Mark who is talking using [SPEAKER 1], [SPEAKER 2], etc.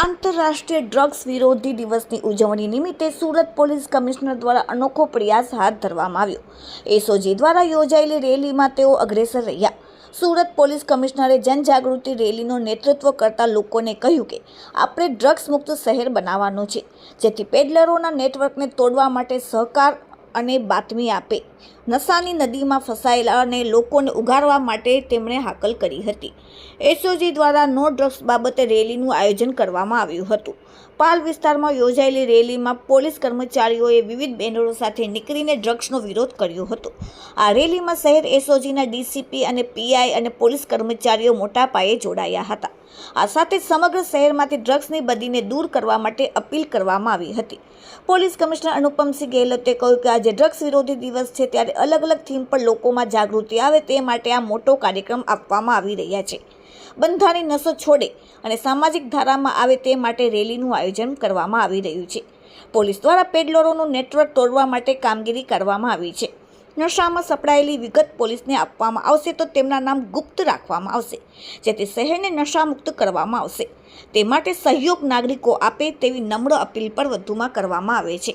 [SPEAKER 1] આંતરરાષ્ટ્રીય ડ્રગ્સ વિરોધી દિવસની ઉજવણી નિમિત્તે સુરત પોલીસ કમિશનર દ્વારા અનોખો પ્રયાસ હાથ ધરવામાં આવ્યો. એસઓજી દ્વારા યોજાયેલી રેલીમાં તેઓ અગ્રેસર રહ્યા. સુરત પોલીસ કમિશનરે જનજાગૃતિ રેલીનું નેતૃત્વ કરતા લોકોને કહ્યું કે, આપણે ડ્રગ્સ મુક્ત શહેર બનાવવાનું છે, જેથી પેડલરોના નેટવર્કને તોડવા માટે સહકાર અને બાતમી આપે. નશાની નદીમાં ફસાયેલા અને લોકોને ઉગારવા માટે તેમણે હાકલ કરી હતી. એસઓજી દ્વારા નો ડ્રગ્સ બાબતે રેલીનું આયોજન કરવામાં આવ્યું હતું. પાલ વિસ્તારમાં યોજાયેલી રેલીમાં પોલીસ કર્મચારીઓએ વિવિધ બેનરો સાથે નીકળીને ડ્રગ્સનો વિરોધ કર્યો હતો. આ રેલીમાં શહેર એસઓજીના ડીસીપી અને પીઆઈ અને પોલીસ કર્મચારીઓ મોટા પાયે જોડાયા હતા. આ સાથે સમગ્ર શહેરમાંથી ડ્રગ્સની બદીને દૂર કરવા માટે અપીલ કરવામાં આવી હતી. પોલીસ કમિશનર અનુપમસિંહ ગેહલોતે કહ્યું કે આજે ડ્રગ્સ વિરોધી દિવસ છે ત્યારે અલગ અલગ થીમ પર લોકોમાં જાગૃતિ આવે તે માટે આ મોટો કાર્યક્રમ આપવામાં આવી રહ્યા છે. બંધાની નશો છોડે અને સામાજિક ધારામાં આવે તે માટે રેલીનું આયોજન કરવામાં આવી રહ્યું છે. પોલીસ દ્વારા પેડલરોનું નેટવર્ક તોડવા માટે કામગીરી કરવામાં આવી છે. નશામાં સપડાયેલી વિગત પોલીસને આપવામાં આવશે તો તેમના નામ ગુપ્ત રાખવામાં આવશે, જેથી શહેરને નશામુક્ત કરવામાં આવશે. તે માટે સહયોગ નાગરિકો આપે તેવી નમ્ર અપીલ પર વધુમાં કરવામાં આવે છે.